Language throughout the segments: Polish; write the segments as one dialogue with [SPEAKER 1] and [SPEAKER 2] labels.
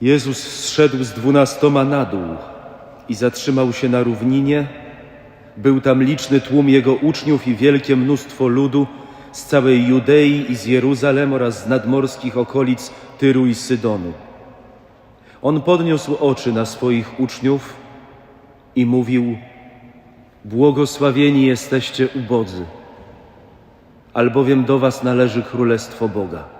[SPEAKER 1] Jezus zszedł z dwunastoma na dół i zatrzymał się na równinie. Był tam liczny tłum jego uczniów i wielkie mnóstwo ludu z całej Judei i z Jeruzalem oraz z nadmorskich okolic Tyru i Sydonu. On podniósł oczy na swoich uczniów i mówił: Błogosławieni jesteście ubodzy, albowiem do was należy królestwo Boga.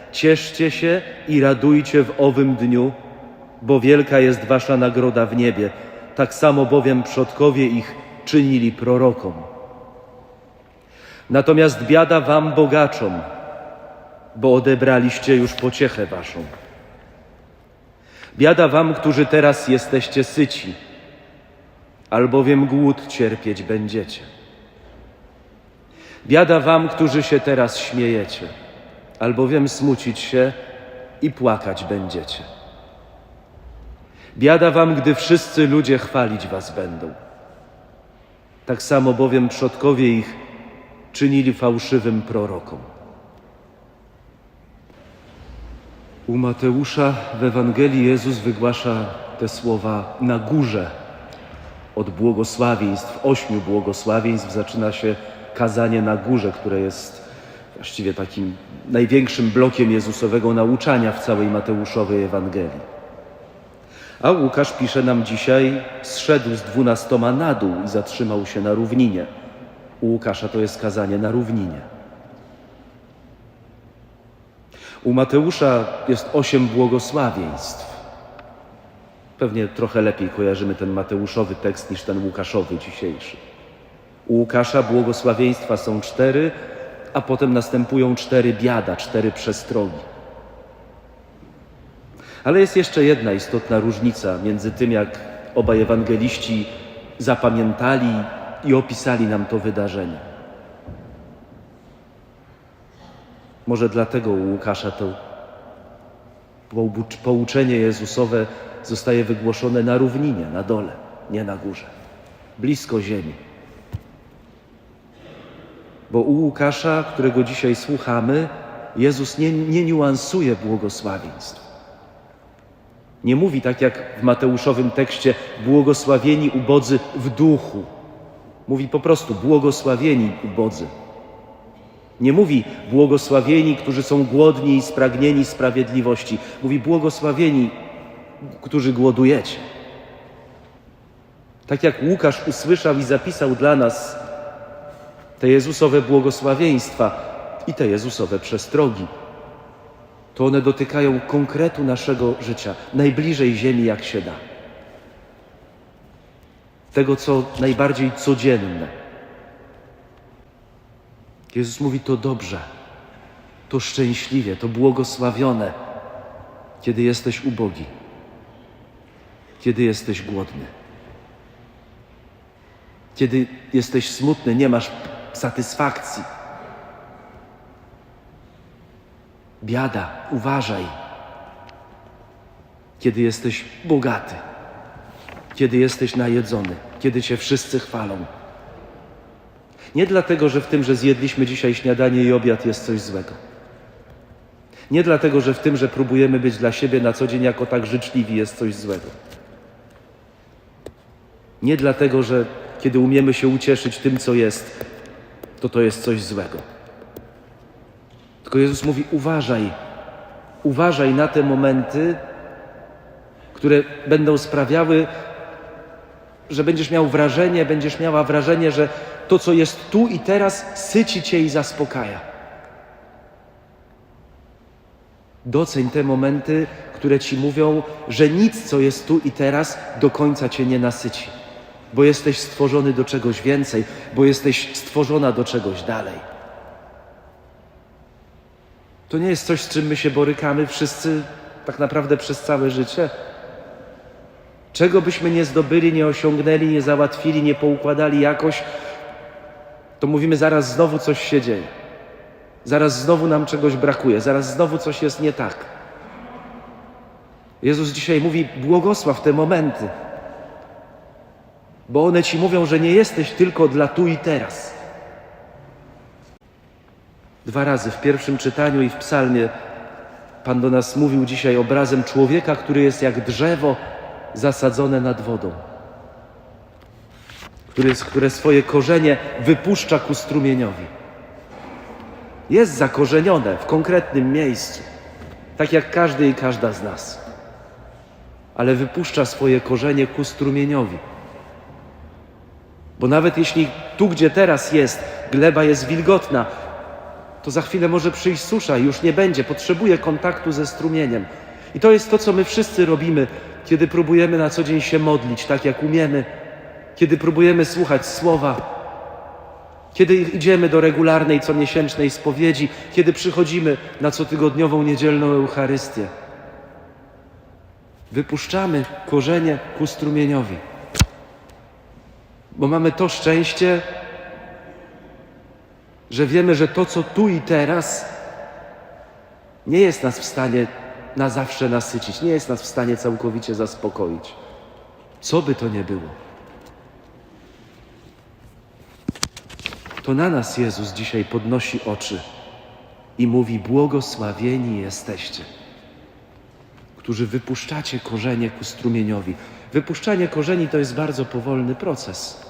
[SPEAKER 1] Cieszcie się i radujcie w owym dniu, bo wielka jest wasza nagroda w niebie. Tak samo bowiem przodkowie ich czynili prorokom. Natomiast biada wam bogaczom, bo odebraliście już pociechę waszą. Biada wam, którzy teraz jesteście syci, albowiem głód cierpieć będziecie. Biada wam, którzy się teraz śmiejecie, albowiem smucić się i płakać będziecie. Biada wam, gdy wszyscy ludzie chwalić was będą. Tak samo bowiem przodkowie ich czynili fałszywym prorokom. U Mateusza w Ewangelii Jezus wygłasza te słowa na górze od błogosławieństw, ośmiu błogosławieństw zaczyna się kazanie na górze, które jest właściwie takim największym blokiem Jezusowego nauczania w całej Mateuszowej Ewangelii. A Łukasz pisze nam dzisiaj, zszedł z dwunastoma na dół i zatrzymał się na równinie. U Łukasza to jest kazanie na równinie. U Mateusza jest osiem błogosławieństw. Pewnie trochę lepiej kojarzymy ten Mateuszowy tekst niż ten Łukaszowy dzisiejszy. U Łukasza błogosławieństwa są cztery, a potem następują cztery biada, cztery przestrogi. Ale jest jeszcze jedna istotna różnica między tym, jak obaj ewangeliści zapamiętali i opisali nam to wydarzenie. Może dlatego u Łukasza to poucz- pouczenie Jezusowe zostaje wygłoszone na równinie, na dole, nie na górze, blisko ziemi. Bo u Łukasza, którego dzisiaj słuchamy, Jezus nie, nie niuansuje błogosławieństw. Nie mówi tak jak w Mateuszowym tekście błogosławieni ubodzy w duchu. Mówi po prostu błogosławieni ubodzy. Nie mówi błogosławieni, którzy są głodni i spragnieni sprawiedliwości. Mówi błogosławieni, którzy głodujecie. Tak jak Łukasz usłyszał i zapisał dla nas te Jezusowe błogosławieństwa i te Jezusowe przestrogi, to one dotykają konkretu naszego życia, najbliżej ziemi jak się da. Tego, co najbardziej codzienne. Jezus mówi to dobrze, to szczęśliwie, to błogosławione, kiedy jesteś ubogi, kiedy jesteś głodny, kiedy jesteś smutny, nie masz satysfakcji. Biada, uważaj, kiedy jesteś bogaty, kiedy jesteś najedzony, kiedy cię wszyscy chwalą. Nie dlatego, że w tym, że zjedliśmy dzisiaj śniadanie i obiad jest coś złego. Nie dlatego, że w tym, że próbujemy być dla siebie na co dzień jako tak życzliwi jest coś złego. Nie dlatego, że kiedy umiemy się ucieszyć tym, co jest, to to jest coś złego. Tylko Jezus mówi: uważaj, uważaj na te momenty, które będą sprawiały, że będziesz miał wrażenie, będziesz miała wrażenie, że to, co jest tu i teraz, syci cię i zaspokaja. Doceń te momenty, które ci mówią, że nic, co jest tu i teraz, do końca cię nie nasyci, bo jesteś stworzony do czegoś więcej, bo jesteś stworzona do czegoś dalej. To nie jest coś, z czym my się borykamy wszyscy tak naprawdę przez całe życie? Czego byśmy nie zdobyli, nie osiągnęli, nie załatwili, nie poukładali jakoś, to mówimy, zaraz znowu coś się dzieje. Zaraz znowu nam czegoś brakuje, zaraz znowu coś jest nie tak. Jezus dzisiaj mówi: błogosław te momenty, bo one ci mówią, że nie jesteś tylko dla tu i teraz. Dwa razy w pierwszym czytaniu i w psalmie Pan do nas mówił dzisiaj obrazem człowieka, który jest jak drzewo zasadzone nad wodą, który, które swoje korzenie wypuszcza ku strumieniowi. Jest zakorzenione w konkretnym miejscu, tak jak każdy i każda z nas, ale wypuszcza swoje korzenie ku strumieniowi. Bo nawet jeśli tu, gdzie teraz jest, gleba jest wilgotna, to za chwilę może przyjść susza i już nie będzie, potrzebuje kontaktu ze strumieniem. I to jest to, co my wszyscy robimy, kiedy próbujemy na co dzień się modlić, tak jak umiemy, kiedy próbujemy słuchać słowa, kiedy idziemy do regularnej comiesięcznej spowiedzi, kiedy przychodzimy na cotygodniową niedzielną Eucharystię. Wypuszczamy korzenie ku strumieniowi, bo mamy to szczęście, że wiemy, że to, co tu i teraz, nie jest nas w stanie na zawsze nasycić, nie jest nas w stanie całkowicie zaspokoić. Co by to nie było. To na nas Jezus dzisiaj podnosi oczy i mówi: Błogosławieni jesteście, którzy wypuszczacie korzenie ku strumieniowi. Wypuszczanie korzeni to jest bardzo powolny proces.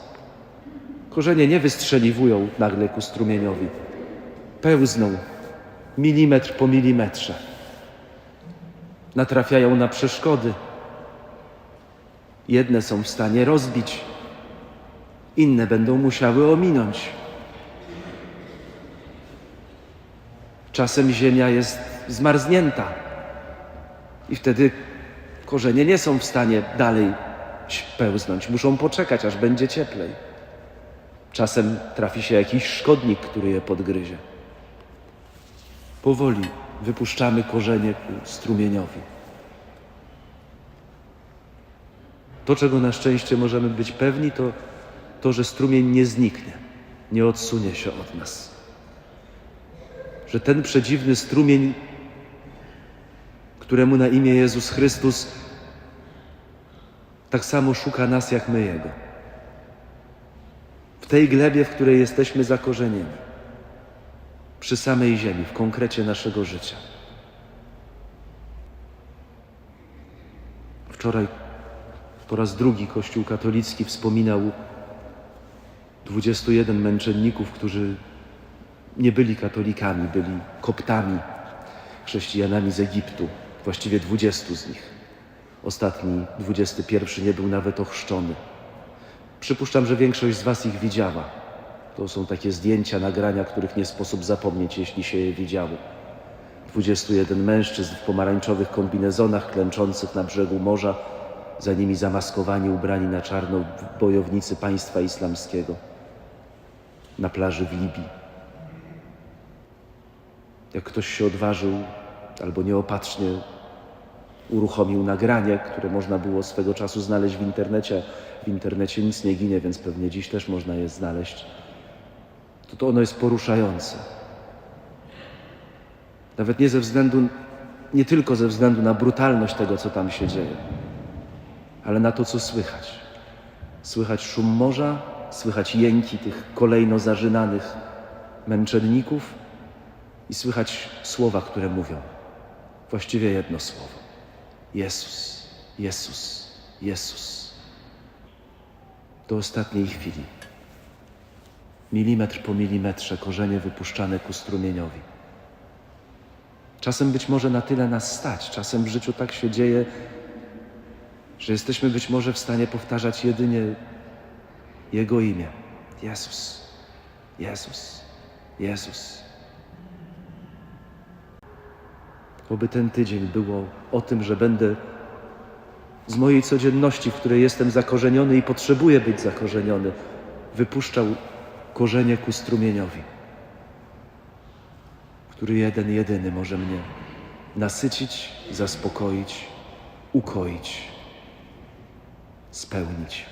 [SPEAKER 1] Korzenie nie wystrzeliwują nagle ku strumieniowi. Pełzną milimetr po milimetrze. Natrafiają na przeszkody. Jedne są w stanie rozbić, inne będą musiały ominąć. Czasem ziemia jest zmarznięta i wtedy korzenie nie są w stanie dalej pełznąć. Muszą poczekać, aż będzie cieplej. Czasem trafi się jakiś szkodnik, który je podgryzie. Powoli wypuszczamy korzenie ku strumieniowi. To, czego na szczęście możemy być pewni, to to, że strumień nie zniknie, nie odsunie się od nas. Że ten przedziwny strumień, któremu na imię Jezus Chrystus, tak samo szuka nas, jak my Jego. Tej glebie, w której jesteśmy zakorzenieni, przy samej ziemi, w konkrecie naszego życia. Wczoraj po raz drugi Kościół katolicki wspominał 21 męczenników, którzy nie byli katolikami, byli koptami, chrześcijanami z Egiptu, właściwie 20 z nich. Ostatni, 21, nie był nawet ochrzczony. Przypuszczam, że większość z Was ich widziała. To są takie zdjęcia, nagrania, których nie sposób zapomnieć, jeśli się je widziało. 21 mężczyzn w pomarańczowych kombinezonach klęczących na brzegu morza, za nimi zamaskowani, ubrani na czarno bojownicy państwa islamskiego na plaży w Libii. Jak ktoś się odważył albo nieopatrznie uruchomił nagranie, które można było swego czasu znaleźć w internecie. W internecie nic nie ginie, więc pewnie dziś też można je znaleźć. To, to ono jest poruszające. Nawet nie ze względu, nie tylko ze względu na brutalność tego, co tam się dzieje, ale na to, co słychać. Słychać szum morza, słychać jęki tych kolejno zażynanych męczenników i słychać słowa, które mówią. Właściwie jedno słowo. Jezus, Jezus, Jezus. Do ostatniej chwili. Milimetr po milimetrze korzenie wypuszczane ku strumieniowi. Czasem być może na tyle nas stać, czasem w życiu tak się dzieje, że jesteśmy być może w stanie powtarzać jedynie Jego imię. Jezus, Jezus, Jezus. Oby ten tydzień było o tym, że będę z mojej codzienności, w której jestem zakorzeniony i potrzebuję być zakorzeniony, wypuszczał korzenie ku strumieniowi, który jeden, jedyny może mnie nasycić, zaspokoić, ukoić, spełnić.